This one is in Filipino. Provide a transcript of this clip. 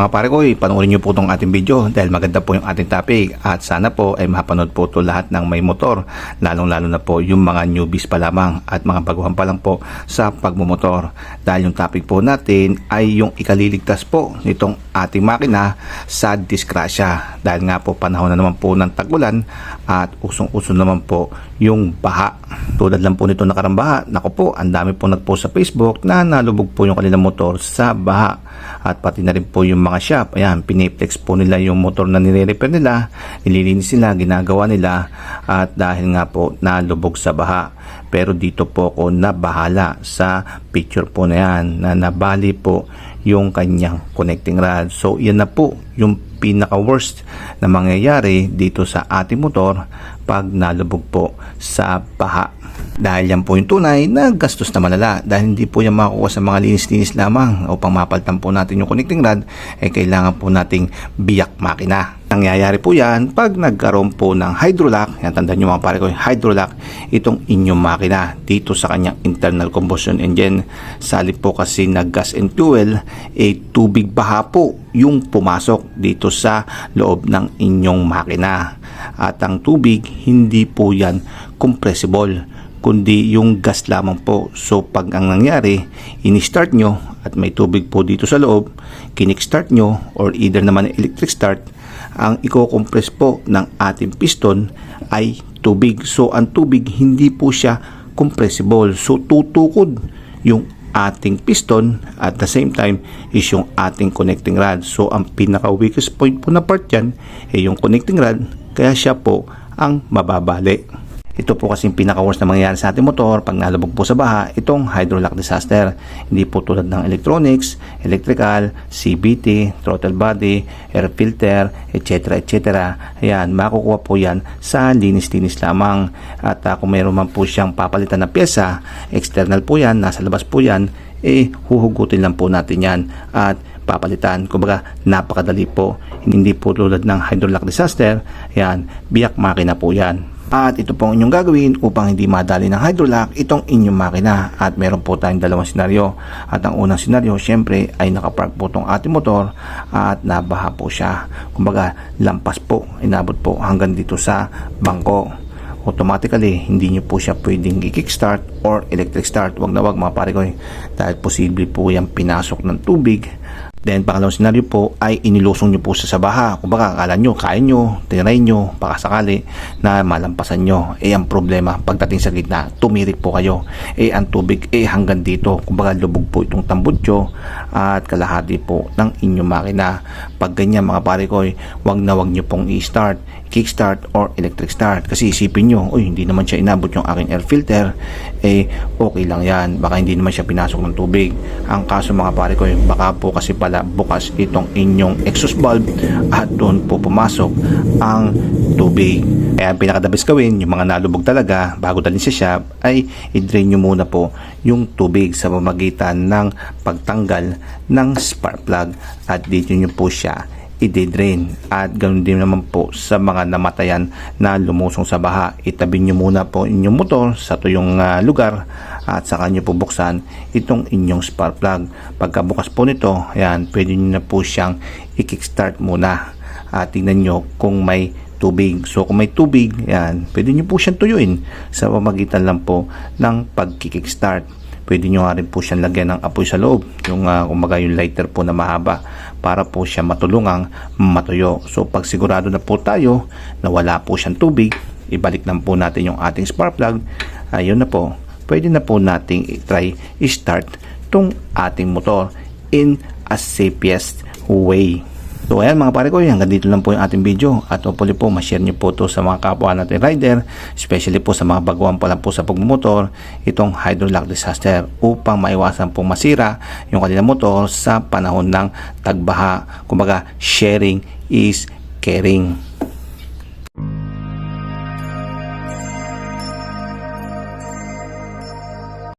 Mga pare ko, panoorin nyo po itong ating video dahil maganda po yung ating topic at sana po ay mapanood po ito lahat ng may motor lalong lalo na po yung mga newbies pa lamang at mga baguhan pa lang po sa pagmumotor. Dahil yung topic po natin ay yung ikaliligtas po nitong ating makina sa disgrasya. Dahil nga po panahon na naman po ng tagulan at usong-uso naman po yung baha. Tulad lang po nito nakarang baha nako po ang dami po nagpost sa Facebook na nalubog po yung kanilang motor sa baha. At pati na rin po yung mga shop. Ayan piniplex po nila yung motor na nire-repair nila. Nililinis nila ginagawa nila. At dahil nga po nalubog sa baha. Pero dito po ako nabahala sa picture po na yan na nabali po yung kanyang connecting rod. So yan na po yung pinaka worst na mangyayari dito sa ating motor pag nalubog po sa baha dahil yan po yung tunay na gastos na malala. Dahil hindi po yan makukuha sa mga linis-linis lamang. Upang mapalitan po natin yung connecting rod eh kailangan po nating biyak makina. Nangyayari po yan pag nagkaroon po ng hydrolock yan tandaan nyo mga pare ko hydrolock itong inyong makina dito sa kanyang internal combustion engine. Salip po kasi na gas and fuel eh tubig baha po yung pumasok dito sa loob ng inyong makina. At ang tubig hindi po yan compressible kundi yung gas lamang po. So pag ang nangyari, ini-start nyo at may tubig po dito sa loob, kinik-start nyo or either naman electric start, ang i-compress po ng ating piston ay tubig. So ang tubig hindi po siya compressible. So tutukod yung ating piston at the same time is yung ating connecting rod. So ang pinaka weakest point po na part yan ay yung connecting rod kaya siya po ang mababali. Ito po kasing pinaka-worst na mangyayari sa ating motor pag nalubog po sa baha, itong hydrolock disaster. Hindi po tulad ng electronics, electrical, CBT, throttle body, air filter, etc. etc. Ayan, makukuha po yan sa linis-linis lamang. At uh, kung mayroon man po siyang papalitan na pyesa, external po yan, nasa labas po yan, eh huhugutin lang po natin yan at papalitan. Kumbaga, napakadali po. Hindi po tulad ng hydrolock disaster. Yan, biyak makina po yan. At ito po ang inyong gagawin upang hindi madali ng hydrolock itong inyong makina. At meron po tayong dalawang senaryo. At ang unang senaryo, syempre, ay nakapark po itong ating motor at nabaha po siya. Kumbaga, lampas po, inabot po hanggang dito sa bangko automatically hindi nyo po siya pwedeng i-kickstart or electric start wag na wag mga pare ko dahil posible po yan pinasok ng tubig Then, pangalawang senaryo po ay inilusong nyo po sa sabaha. Kung baka akala nyo, kaya nyo, tinry nyo, baka sakali na malampasan nyo. Eh, ang problema, pagdating sa gitna, tumirik po kayo. Eh, ang tubig, eh, hanggang dito. Kung baka lubog po itong tambutso at kalahati po ng inyong makina. Pag ganyan mga pare ko, wag na wag nyo pong i-start, kickstart or electric start. Kasi isipin nyo, uy, hindi naman siya inabot yung aking air filter. Eh, okay lang yan. Baka hindi naman siya pinasok ng tubig. Ang kaso mga pare ko, baka po kasi pala bukas itong inyong exhaust valve at doon po pumasok ang tubig. Kaya ang pinakadabis gawin, yung mga nalubog talaga bago dalhin sa shop ay i-drain nyo muna po yung tubig sa pamagitan ng pagtanggal ng spark plug at dito nyo po siya i-drain. At ganoon din naman po sa mga namatayan na lumusong sa baha. Itabi nyo muna po inyong motor sa tuyong uh, lugar at saka nyo po buksan itong inyong spark plug. Pagkabukas po nito ayan, pwede nyo na po siyang i-kickstart muna. At tingnan nyo kung may tubig. So kung may tubig, yan, pwede nyo po siyang tuyuin sa pamagitan lang po ng pag-kickstart pwede nyo nga rin po siyang lagyan ng apoy sa loob. Yung uh, kumbaga yung lighter po na mahaba para po siya matulungang matuyo. So pag sigurado na po tayo na wala po siyang tubig ibalik lang po natin yung ating spark plug. Ayun na po. Pwede na po nating i-try i-start tong ating motor in a safest way So ayan mga pare ko, hanggang dito lang po yung ating video at hopefully po ma-share nyo po to sa mga kapwa natin rider, especially po sa mga baguhan pa lang po sa pagmumotor, itong hydrolock disaster upang maiwasan pong masira yung kanilang motor sa panahon ng tagbaha. Kumbaga, sharing is caring.